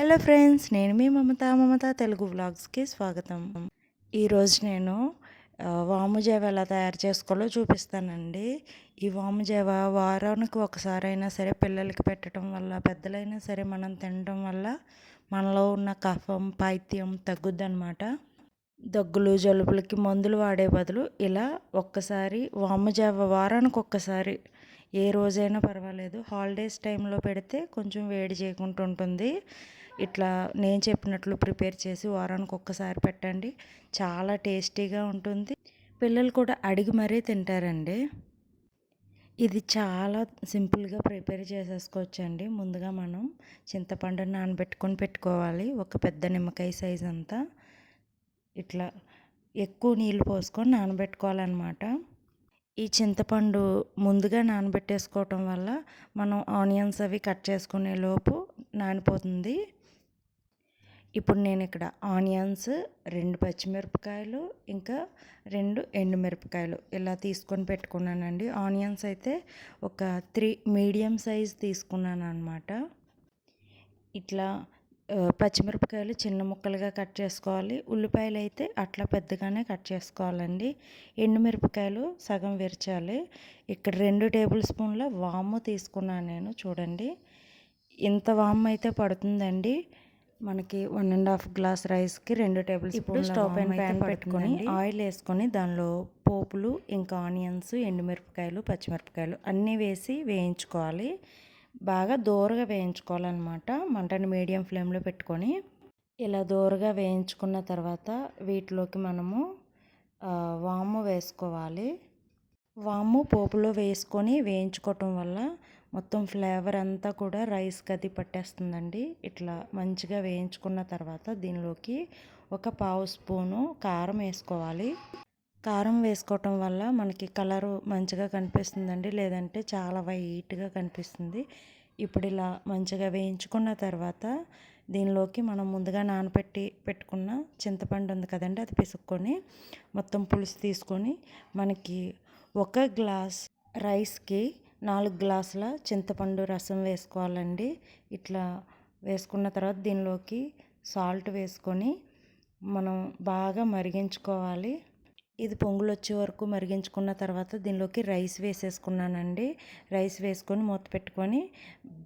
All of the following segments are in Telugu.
హలో ఫ్రెండ్స్ నేను మీ మమత మమత తెలుగు వ్లాగ్స్కి స్వాగతం. ఈరోజు నేను వాముజేవ ఎలా తయారు చేసుకోవాలో చూపిస్తానండి. ఈ వాముజేవ వారానికి ఒకసారైనా సరే పిల్లలకి పెట్టడం వల్ల పెద్దలైనా సరే మనం తినడం వల్ల మనలో ఉన్న కఫం పైత్యం తగ్గుద్దనమాట దగ్గులు జలుబులకి మందులు వాడే బదులు ఇలా ఒక్కసారి వాముజేవ వారానికి ఒక్కసారి ఏ రోజైనా పర్వాలేదు హాలిడేస్ టైంలో పెడితే కొంచెం వేడి చేయకుండా ఉంటుంది ఇట్లా నేను చెప్పినట్లు ప్రిపేర్ చేసి వారానికి ఒక్కసారి పెట్టండి. చాలా టేస్టీగా ఉంటుంది. పిల్లలు కూడా అడిగి మరీ తింటారండి. ఇది చాలా సింపుల్గా ప్రిపేర్ చేసేసుకోవచ్చండి. ముందుగా మనం చింతపండుని నానబెట్టుకొని పెట్టుకోవాలి. ఒక పెద్ద నిమ్మకాయ సైజ్ అంతా. ఇట్లా ఎక్కువ నీళ్ళు పోసుకొని నానబెట్టుకోవాలన్నమాట. ఈ చింతపండు ముందుగా నానబెట్టేసుకోవటం వల్ల మనం ఆనియన్స్ అవి కట్ చేసుకునే లోపు నానిపోతుంది. ఇప్పుడు నేను ఇక్కడ ఆనియన్స్ రెండు పచ్చిమిరపకాయలు ఇంకా రెండు ఎండుమిరపకాయలు ఇలా తీసుకొని పెట్టుకున్నానండి. ఆనియన్స్ అయితే ఒక త్రీ మీడియం సైజ్ తీసుకున్నాను అనమాట ఇట్లా పచ్చిమిరపకాయలు చిన్న ముక్కలుగా కట్ చేసుకోవాలి. ఉల్లిపాయలు అయితే అట్లా పెద్దగానే కట్ చేసుకోవాలండి. ఎండుమిరపకాయలు సగం విరచాలి. ఇక్కడ రెండు టేబుల్ స్పూన్ల వాము తీసుకున్నాను నేను చూడండి. ఇంత వాము అయితే పడుతుందండి. మనకి వన్ అండ్ హాఫ్ గ్లాస్ రైస్కి రెండు టేబుల్ స్పూన్ స్టవ్ పైన ప్యాన్ పెట్టుకొని ఆయిల్ వేసుకొని దానిలో పోపులు ఇంకా ఆనియన్స్ ఎండుమిరపకాయలు పచ్చిమిరపకాయలు అన్నీ వేసి వేయించుకోవాలి. బాగా దూరగా వేయించుకోవాలన్నమాట. మంటని మీడియం ఫ్లేమ్లో పెట్టుకొని ఇలా దూరగా వేయించుకున్న తర్వాత వీటిలోకి మనము వాము వేసుకోవాలి. వాము పోపులో వేసుకొని వేయించుకోవటం వల్ల మొత్తం ఫ్లేవర్ అంతా కూడా రైస్ అది పట్టేస్తుందండి. ఇట్లా మంచిగా వేయించుకున్న తర్వాత దీనిలోకి ఒక పావు స్పూను కారం వేసుకోవాలి. కారం వేసుకోవటం వల్ల మనకి కలరు మంచిగా కనిపిస్తుందండి. లేదంటే చాలా వైట్గా కనిపిస్తుంది. ఇప్పుడు ఇలా మంచిగా వేయించుకున్న తర్వాత దీనిలోకి మనం ముందుగా నానబెట్టి పెట్టుకున్న చింతపండు ఉంది కదండి అది పిసుక్కొని మొత్తం పులుసు తీసుకొని మనకి ఒక గ్లాస్ రైస్కి నాలుగు గ్లాసుల చింతపండు రసం వేసుకోవాలండి. ఇట్లా వేసుకున్న తర్వాత దీనిలోకి సాల్ట్ వేసుకొని మనం బాగా మరిగించుకోవాలి. ఇది పొంగులు వచ్చే వరకు మరిగించుకున్న తర్వాత దీనిలోకి రైస్ వేసేసుకున్నానండి. రైస్ వేసుకొని మూత పెట్టుకొని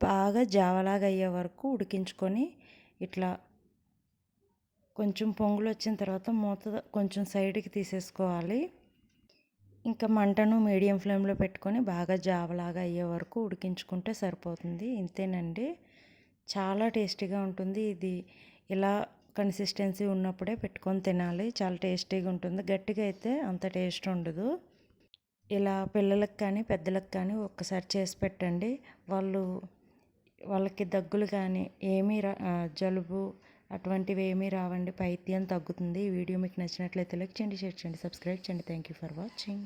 బాగా జావలాగా అయ్యే వరకు ఉడికించుకొని ఇట్లా కొంచెం పొంగులు వచ్చిన తర్వాత మూత కొంచెం సైడ్కి తీసేసుకోవాలి. ఇంకా మంటను మీడియం ఫ్లేమ్లో పెట్టుకొని బాగా జావలాగా అయ్యే వరకు ఉడికించుకుంటే సరిపోతుంది. ఇంతేనండి. చాలా టేస్టీగా ఉంటుంది. ఇది ఇలా కన్సిస్టెన్సీ ఉన్నప్పుడే పెట్టుకొని తినాలి. చాలా టేస్టీగా ఉంటుంది. గట్టిగా అయితే అంత టేస్ట్ ఉండదు. ఇలా పిల్లలకు కానీ పెద్దలకు కానీ ఒక్కసారి చేసి పెట్టండి. వాళ్ళు వాళ్ళకి దగ్గులు కానీ ఏమీ రా జలుబు అటువంటివి ఏమీ రావండి. పైత్యం తగ్గుతుంది. ఈ వీడియో మీకు నచ్చినట్లయితే లైక్ చేయండి షేర్ చేయండి సబ్స్క్రైబ్ చేయండి. Thank you for watching